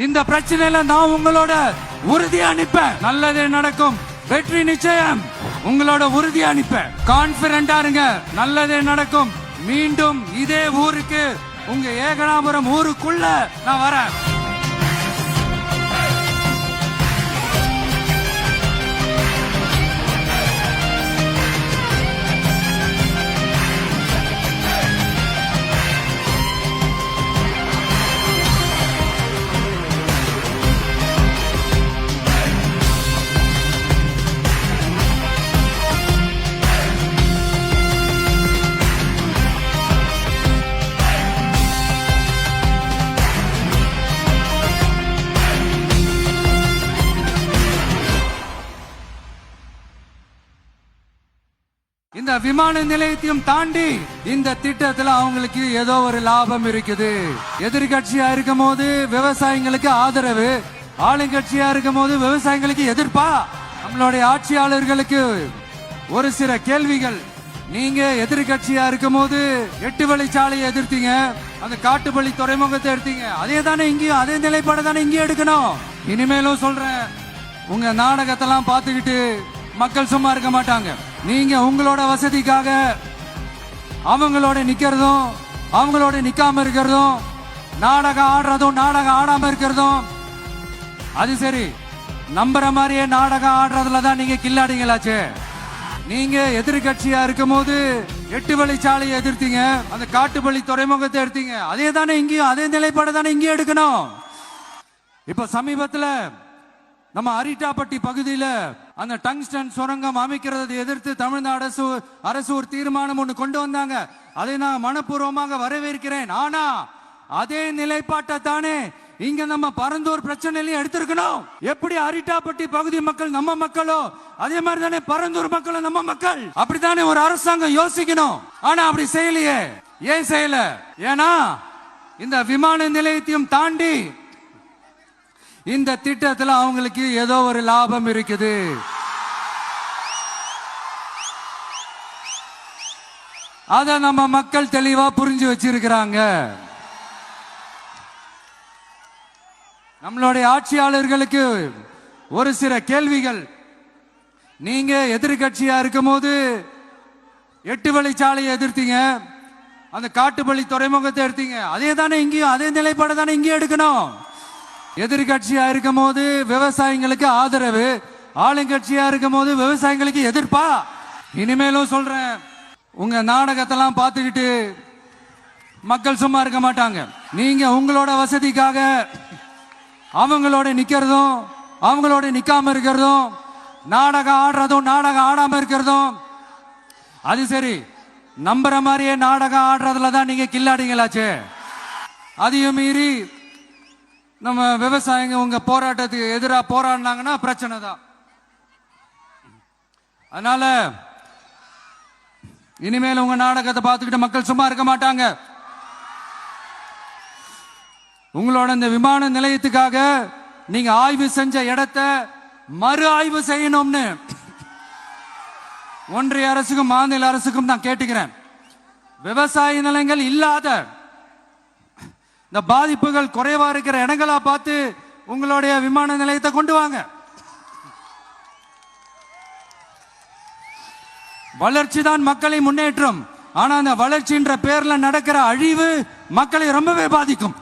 இந்த பிரச்சனையில நான் உங்களோட உறுதியா நிப்பேன். நல்லது நடக்கும். வெற்றி நிச்சயம். உங்களோட உறுதியா நிப்பேன். கான்பிடண்டா இருங்க. நல்லது நடக்கும். மீண்டும் இதே ஊருக்கு உங்க ஏகனாபுரம் ஊருக்குள்ள நான் வரேன். இந்த விமான நிலையத்தையும் தாண்டி இந்த திட்டத்துல அவங்களுக்கு ஏதோ ஒரு லாபம் இருக்குது. எதிர்கட்சியா இருக்கும் போது விவசாயிங்களுக்கு ஆதரவு ஆளுங்கட்சியா இருக்கும் போது விவசாயிகளுக்கு எதிர்ப்பா? நம்மளுடைய ஆட்சியாளர்களுக்கு ஒரு சில கேள்விகள். நீங்க எதிர்கட்சியா இருக்கும் போது எட்டு வழிச்சாலையை எதிர்த்தீங்க அந்த காட்டுப்பள்ளி துறைமுகத்தை எடுத்தீங்க. அதே தானே இங்கேயும் அதே நிலைப்பாடு தானே இங்கேயும் எடுக்கணும். இனிமேலும் சொல்றேன் உங்க நாடகத்தெல்லாம் பார்த்துக்கிட்டு மக்கள் சும்மா இருக்க மாட்டாங்க. நீங்க உங்களோட வசதிக்காக அவங்களோட நிக்கிறதும் அவங்களோட நிக்காம இருக்கிறதும் நாடகம் ஆடுறதும் நாடகம் ஆடாம இருக்கிறதும் அது சரி. நம்புற மாதிரியே நாடகம் ஆடுறதுல தான் நீங்க கில்லாடிங்களாச்சே. நீங்க எதிர்கட்சியா இருக்கும் போது எட்டு வழிச்சாலையை எதிர்த்தீங்க அந்த காட்டுப்பள்ளி துறைமுகத்தை எடுத்தீங்க. அதே தானே இங்கேயும் அதே நிலைப்பாடு தானே இங்கேயும் எடுக்கணும். இப்ப சமீபத்துல நம்ம அரிட்டாப்பட்டி பகுதியில அந்த டங்ஸ்டன் சுரங்கம் அமைக்கிறதை எதிர்த்து தமிழ்நாடு அரசு அரசு ஒரு தீர்மானம் ஒன்று கொண்டு வந்தாங்க. அதை நான் மனப்பூர்வமாக வரவேற்கிறேன். ஆனா அதே நிலைப்பாட்டை தானே இங்க நம்ம பரந்தூர் பிரச்சனையிலையும் எடுத்திருக்கணும். எப்படி அரிட்டாப்பட்டி பகுதி மக்கள் நம்ம மக்களோ அதே மாதிரி தானே பரந்தூர் மக்களும் நம்ம மக்கள். அப்படித்தானே ஒரு அரசாங்கம் யோசிக்கணும். ஆனா அப்படி செய்யலையே. ஏன் செய்யல? ஏன்னா இந்த விமான நிலையத்தையும் தாண்டி இந்த திட்டத்தில் அவங்களுக்கு ஏதோ ஒரு லாபம் இருக்குது. அதை நம்ம மக்கள் தெளிவா புரிஞ்சு வச்சிருக்கிறாங்க. நம்மளுடைய ஆட்சியாளர்களுக்கு ஒரு சில கேள்விகள். நீங்க எதிர்கட்சியா இருக்கும் போது எட்டு வழிச்சாலையை எதிர்த்தீங்க. அந்த காட்டுப்பள்ளி துறைமுகத்தை எடுத்தீங்க. அதே தானே இங்கேயும் அதே நிலைப்பாடு தானே இங்கேயும் எடுக்கணும். எதிர்கட்சியா இருக்கும் போது விவசாயிங்களுக்கு ஆதரவு. ஆளுங்கட்சியா இருக்கும் போது விவசாயிகளுக்கு எதிர்ப்பா. இனிமேலும் சொல்றேன். உங்க நாடகத்தெல்லாம் பார்த்துக்கிட்டு மக்கள் சும்மா இருக்க மாட்டாங்க. நீங்க உங்களோட வசதிக்காக அவங்களோட நிக்கிறதும் அவங்களோட நிக்காம இருக்கிறதும் நாடகம் ஆடுறதும் நாடகம் ஆடாம இருக்கிறதும் அது சரி நம்புற மாதிரியே நாடகம் ஆடுறதுல தான் நீங்க கில்லாடிங்களாச்சே. அதையும் மீறி நம்ம விவசாயிங்க உங்க போராட்டத்துக்கு எதிராக போராடினாங்கன்னா பிரச்சனை தான். அதனால இனிமேல் உங்க நாடகத்தை பார்த்துக்கிட்டு மக்கள் சும்மா இருக்க மாட்டாங்க. உங்களோட இந்த விமான நிலையத்துக்காக நீங்க ஆய்வு செஞ்ச இடத்தை மறு ஆய்வு செய்யணும்னு ஒன்றிய அரசுக்கும் மாநில அரசுக்கும் நான் கேட்டுக்கிறேன். விவசாய நிலங்கள் இல்லாத இந்த பாதிப்புகள் குறைவா இருக்கிற இடங்களா பார்த்து உங்களுடைய விமான நிலையத்தை கொண்டு வாங்க. வளர்ச்சி தான் மக்களை முன்னேற்றம். ஆனா அந்த வளர்ச்சின்ற பேர்ல நடக்கிற அழிவு மக்களை ரொம்பவே பாதிக்கும்.